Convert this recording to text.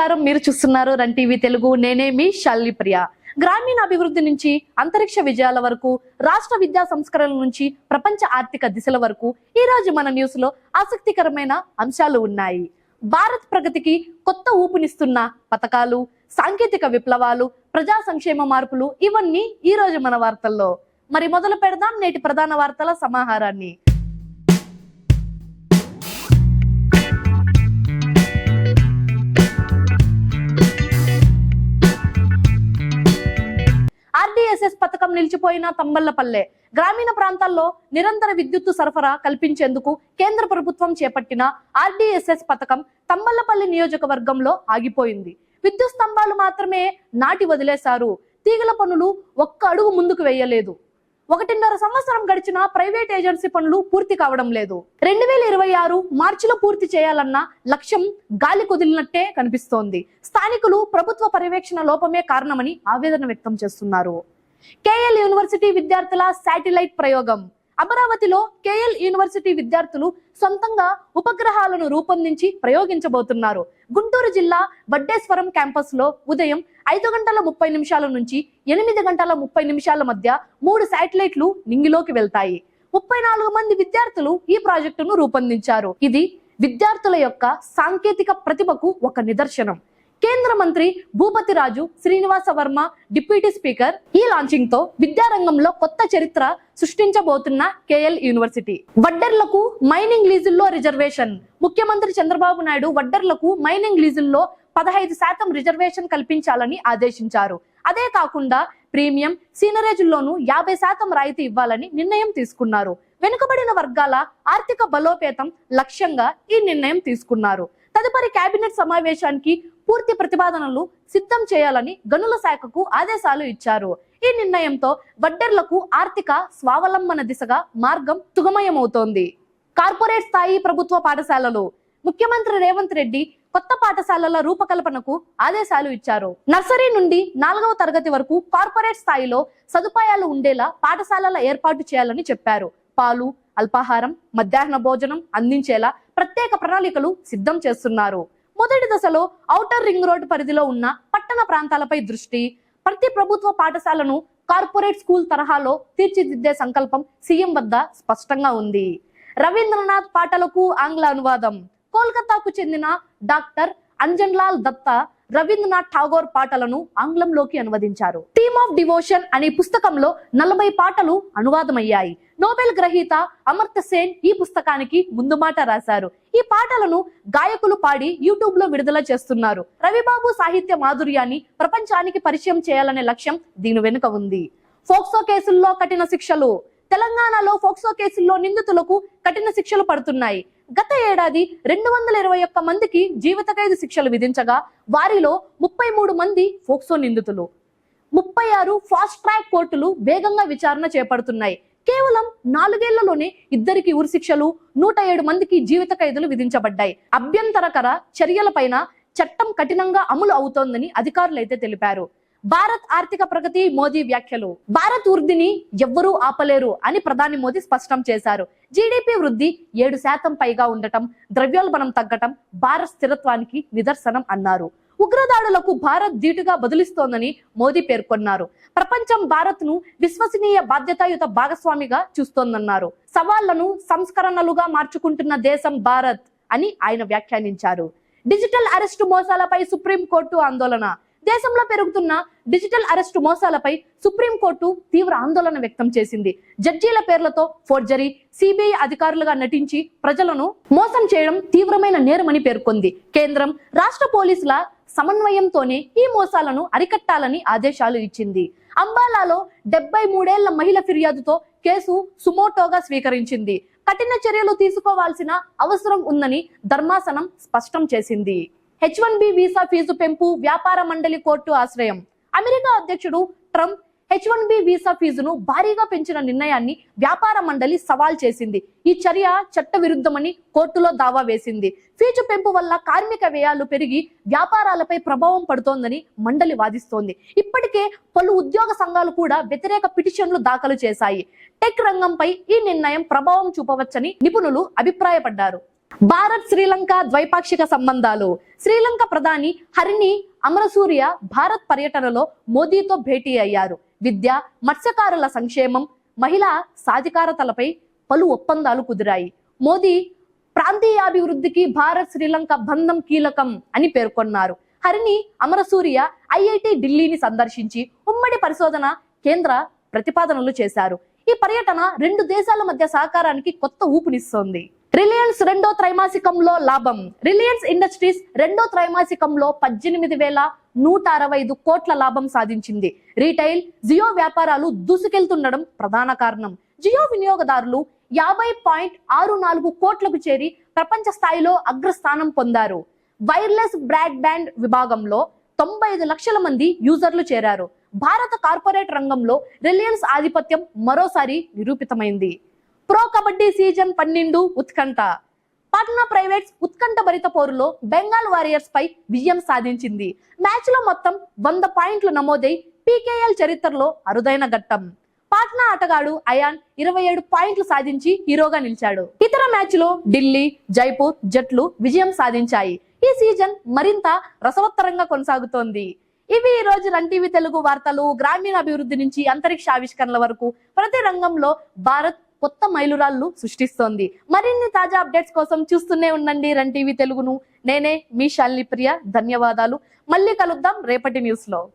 నమస్కారం. మీరు చూస్తున్నారు రన్ టీవీ తెలుగు. నేనే మీ ప్రియ గ్రామీణ అభివృద్ధి నుంచి అంతరిక్ష విజయాల వరకు రాష్ట్ర విద్యా సంస్కరణల నుంచి ప్రపంచ ఆర్థిక దిశల వరకు ఈ రోజు మన న్యూస్లో ఆసక్తికరమైన అంశాలు ఉన్నాయి. భారత్ ప్రగతికి కొత్త ఊపునిస్తున్న పథకాలు సాంకేతిక విప్లవాలు ప్రజా సంక్షేమ మార్పులు ఇవన్నీ ఈ రోజు మన వార్తల్లో. మరి మొదలు పెడదాం నేటి ప్రధాన వార్తల సమాహారాన్ని. ఆర్డీఎస్ఎస్ పథకం నిలిచిపోయిన తంబళ్ళపల్లె గ్రామీణ ప్రాంతాల్లో నిరంతర విద్యుత్తు సరఫరా కల్పించేందుకు కేంద్ర ప్రభుత్వం చేపట్టిన ఆర్డీఎస్ఎస్ పథకం తంబళ్ళపల్లి నియోజకవర్గంలో ఆగిపోయింది. విద్యుత్ స్తంభాలు మాత్రమే నాటి వదిలేశారు. తీగల పనులు ఒక్క అడుగు ముందుకు వేయలేదు. ఒకటిన్నర సంవత్సరం గడిచిన ప్రైవేట్ ఏజెన్సీ పనులు పూర్తి కావడం లేదు. రెండు వేల ఇరవై ఆరు మార్చిలో పూర్తి చేయాలన్న లక్ష్యం గాలి కుదిలినట్టే కనిపిస్తోంది. స్థానికులు ప్రభుత్వ పర్యవేక్షణ లోపమే కారణమని ఆవేదన వ్యక్తం చేస్తున్నారు. కేఎల్ యూనివర్సిటీ విద్యార్థుల శాటిలైట్ ప్రయోగం. అమరావతిలో కేఎల్ యూనివర్సిటీ విద్యార్థులు సొంతంగా ఉపగ్రహాలను రూపొందించి ప్రయోగించబోతున్నారు. గుంటూరు జిల్లా వడ్డేశ్వరం క్యాంపస్లో ఉదయం ఐదు గంటల ముప్పై నిమిషాల నుంచి ఎనిమిది గంటల ముప్పై నిమిషాల మధ్య మూడు శాటిలైట్లు నింగిలోకి వెళ్తాయి. ముప్పై నాలుగు మంది విద్యార్థులు ఈ ప్రాజెక్టును రూపొందించారు. ఇది విద్యార్థుల యొక్క సాంకేతిక ప్రతిభకు ఒక నిదర్శనం. కేంద్ర మంత్రి భూపతి రాజు శ్రీనివాస వర్మ డిప్యూటీ స్పీకర్ ఈ లాంచింగ్తో విద్యారంగంలో కొత్త చరిత్ర సృష్టించబోతున్న కేఎల్ యూనివర్సిటీ. వడ్డర్లకు మైనింగ్ లీజుల్లో రిజర్వేషన్. ముఖ్యమంత్రి చంద్రబాబు నాయుడు వడ్డర్లకు మైనింగ్ లీజుల్లో పదహైదు శాతం రిజర్వేషన్ కల్పించాలని ఆదేశించారు. అదే కాకుండా ప్రీమియం సీనరేజుల్లోనూ యాభై శాతం రాయితీ ఇవ్వాలని నిర్ణయం తీసుకున్నారు. వెనుకబడిన వర్గాల ఆర్థిక బలోపేతం లక్ష్యంగా ఈ నిర్ణయం తీసుకున్నారు. తదుపరి కేబినెట్ సమావేశానికి పూర్తి ప్రతిపాదనలు సిద్ధం చేయాలని గనుల శాఖకు ఆదేశాలు ఇచ్చారు. ఈ నిర్ణయంతో వడ్డెర్లకు ఆర్థిక స్వావలంబన దిశగా మార్గం తుగమయమవుతోంది. కార్పొరేట్ స్థాయి ప్రభుత్వ పాఠశాలలు ముఖ్యమంత్రి రేవంత్ రెడ్డి కొత్త పాఠశాలల రూపకల్పనకు ఆదేశాలు ఇచ్చారు. నర్సరీ నుండి నాలుగవ తరగతి వరకు కార్పొరేట్ స్థాయిలో సదుపాయాలు ఉండేలా పాఠశాలల ఏర్పాటు చేయాలని చెప్పారు. పాలు అల్పాహారం మధ్యాహ్న భోజనం అందించేలా ప్రత్యేక ప్రణాళికలు సిద్ధం చేస్తున్నారు. మొదటి దశలో ఔటర్ రింగ్ రోడ్ పరిధిలో ఉన్న పట్టణ ప్రాంతాలపై దృష్టి ప్రతి ప్రభుత్వ పాఠశాలను కార్పొరేట్ స్కూల్ తరహాలో తీర్చిదిద్దే సంకల్పం సీఎం వద్ద స్పష్టంగా ఉంది. రవీంద్రనాథ్ పాటలకు ఆంగ్ల అనువాదం. కోల్కతాకు చెందిన డాక్టర్ అంజన్లాల్ దత్తా రవీంద్రనాథ్ ఠాగోర్ పాటలను ఆంగ్లంలోకి అనువదించారు. థీమ్ ఆఫ్ డివోషన్ అనే పుస్తకంలో నలభై పాటలు అనువాదమయ్యాయి. నోబెల్ గ్రహీత అమర్త్య సేన్ ఈ పుస్తకానికి ముందు మాట రాశారు. ఈ పాటలను గాయకులు పాడి యూట్యూబ్లో విడుదల చేస్తున్నారు. రవిబాబు సాహిత్య మాధుర్యాన్ని ప్రపంచానికి పరిచయం చేయాలనే లక్ష్యం దీని వెనుక ఉంది. ఫోక్సో కేసుల్లో కఠిన శిక్షలు. తెలంగాణలో ఫోక్సో కేసుల్లో నిందితులకు కఠిన శిక్షలు పడుతున్నాయి. గత ఏడాది రెండు వందల ఇరవై ఒక్క మందికి జీవిత ఖైదు శిక్షలు విధించగా వారిలో ముప్పై మూడు మంది ఫోక్సో నిందితులు. ముప్పై ఆరు ఫాస్ట్ ట్రాక్ కోర్టులు వేగంగా విచారణ చేపడుతున్నాయి. కేవలం నాలుగేళ్ళలోనే ఇద్దరికి ఉరిశిక్షలు నూట ఏడు మందికి జీవిత ఖైదులు విధించబడ్డాయి. అభ్యంతరకర చర్యలపైన చట్టం కఠినంగా అమలు అవుతోందని అధికారులైతే తెలిపారు. భారత్ ఆర్థిక ప్రగతి మోదీ వ్యాఖ్యలు. భారత్ వృద్ధిని ఎవ్వరూ ఆపలేరు అని ప్రధాని మోదీ స్పష్టం చేశారు. జీడిపి వృద్ధి ఏడు శాతం పైగా ఉండటం ద్రవ్యోల్బణం తగ్గటం భారత్ స్థిరత్వానికి నిదర్శనం అన్నారు. ఉగ్రదాడులకు భారత్ ధీటుగా బదులిస్తోందని మోదీ పేర్కొన్నారు. ప్రపంచం భారత్ను విశ్వసనీయ బాధ్యతాయుత భాగస్వామిగా చూస్తోందన్నారు. సవాళ్ళను సంస్కరణలుగా మార్చుకుంటున్న దేశం భారత్ అని ఆయన వ్యాఖ్యానించారు. డిజిటల్ అరెస్టు మోసాలపై సుప్రీంకోర్టు ఆందోళన. దేశంలో పెరుగుతున్న డిజిటల్ అరెస్టు మోసాలపై సుప్రీంకోర్టు తీవ్ర ఆందోళన వ్యక్తం చేసింది. జడ్జీల పేర్లతో ఫోర్జరీ సిబిఐ అధికారులుగా నటించి ప్రజలను మోసం చేయడం తీవ్రమైన నేరమని పేర్కొంది. కేంద్రం రాష్ట్ర పోలీసుల సమన్వయంతోనే ఈ మోసాలను అరికట్టాలని ఆదేశాలు ఇచ్చింది. అంబాలాలో డెబ్బై మూడేళ్ళ మహిళ ఫిర్యాదుతో కేసు సుమోటోగా స్వీకరించింది. కఠిన చర్యలు తీసుకోవాల్సిన అవసరం ఉందని ధర్మాసనం స్పష్టం చేసింది. H one B visa fee పెంపు వ్యాపార మండలి కోర్టు ఆశ్రయం. అమెరికా అధ్యక్షుడు Trump H one B visa ఫీజును భారీగా పెంచిన నిర్ణయాన్ని వ్యాపార మండలి సవాల్ చేసింది. ఈ చర్య చట్ట విరుద్ధమని కోర్టులో దావా వేసింది. ఫీజు పెంపు వల్ల కార్మిక వ్యయాలు పెరిగి వ్యాపారాలపై ప్రభావం పడుతోందని మండలి వాదిస్తోంది. ఇప్పటికే పలు ఉద్యోగ సంఘాలు కూడా వ్యతిరేక పిటిషన్లు దాఖలు చేశాయి. టెక్ రంగంపై ఈ నిర్ణయం ప్రభావం చూపవచ్చని నిపుణులు అభిప్రాయపడ్డారు. భారత్ శ్రీలంక ద్వైపాక్షిక సంబంధాలు. శ్రీలంక ప్రధాని హరిణి అమరసూర్య భారత్ పర్యటనలో మోదీతో భేటీ అయ్యారు. విద్య మత్స్యకారుల సంక్షేమం మహిళా సాధికారతలపై పలు ఒప్పందాలు కుదిరాయి. మోదీ ప్రాంతీయాభివృద్ధికి భారత్ శ్రీలంక బంధం కీలకం అని పేర్కొన్నారు. హరిణి అమరసూర్య ఐఐటి ఢిల్లీని సందర్శించి ఉమ్మడి పరిశోధన కేంద్ర ప్రతిపాదనలు చేశారు. ఈ పర్యటన రెండు దేశాల మధ్య సహకారానికి కొత్త ఊపునిస్తోంది. రిలయన్స్ రెండో త్రైమాసికంలో లాభం. రిలయన్స్ ఇండస్ట్రీస్ రెండో త్రైమాసికంలో పద్దెనిమిది వేల నూట అరవై ఐదు కోట్ల లాభం సాధించింది. రీటైల్ జియో వ్యాపారాలు దూసుకెళ్తుండడం ప్రధాన కారణం. జియో వినియోగదారులు యాభై పాయింట్ ఆరు నాలుగు కోట్లకు చేరి ప్రపంచ స్థాయిలో అగ్రస్థానం పొందారు. వైర్లెస్ బ్రాడ్ బ్యాండ్ విభాగంలో తొంభై ఐదు లక్షల మంది యూజర్లు చేరారు. భారత కార్పొరేట్ రంగంలో రిలయన్స్ ఆధిపత్యం మరోసారి నిరూపితమైంది. ప్రో కబడ్డీ సీజన్ పన్నెండు ఉత్కంఠ. పాట్నా ప్రైవేట్స్ ఉత్కంఠ భరిత పోరులో బెంగాల్ వారియర్స్ పై విజయం సాధించింది. మ్యాచ్లో మొత్తం వంద పాయింట్లు నమోదై పీకేఎల్ చరిత్రలో అరుదైన ఘట్టం. పాట్నా ఆటగాడు అయాన్ ఇరవై ఏడు పాయింట్లు సాధించి హీరోగా నిలిచాడు. ఇతర మ్యాచ్లో ఢిల్లీ జైపూర్ జట్లు విజయం సాధించాయి. ఈ సీజన్ మరింత రసవత్తరంగా కొనసాగుతోంది. ఇవి ఈ రోజు రన్ టీవీ తెలుగు వార్తలు గ్రామీణ అభివృద్ధి నుంచి అంతరిక్ష ఆవిష్కరణల వరకు ప్రతి రంగంలో భారత్ కొత్త మైలురాళ్ళు సృష్టిస్తోంది. మరిన్ని తాజా అప్డేట్స్ కోసం చూస్తూనే ఉండండి రన్ టీవీ తెలుగును. నేనే మీ శాలిని ప్రియ. ధన్యవాదాలు. మళ్ళీ కలుద్దాం రేపటి న్యూస్లో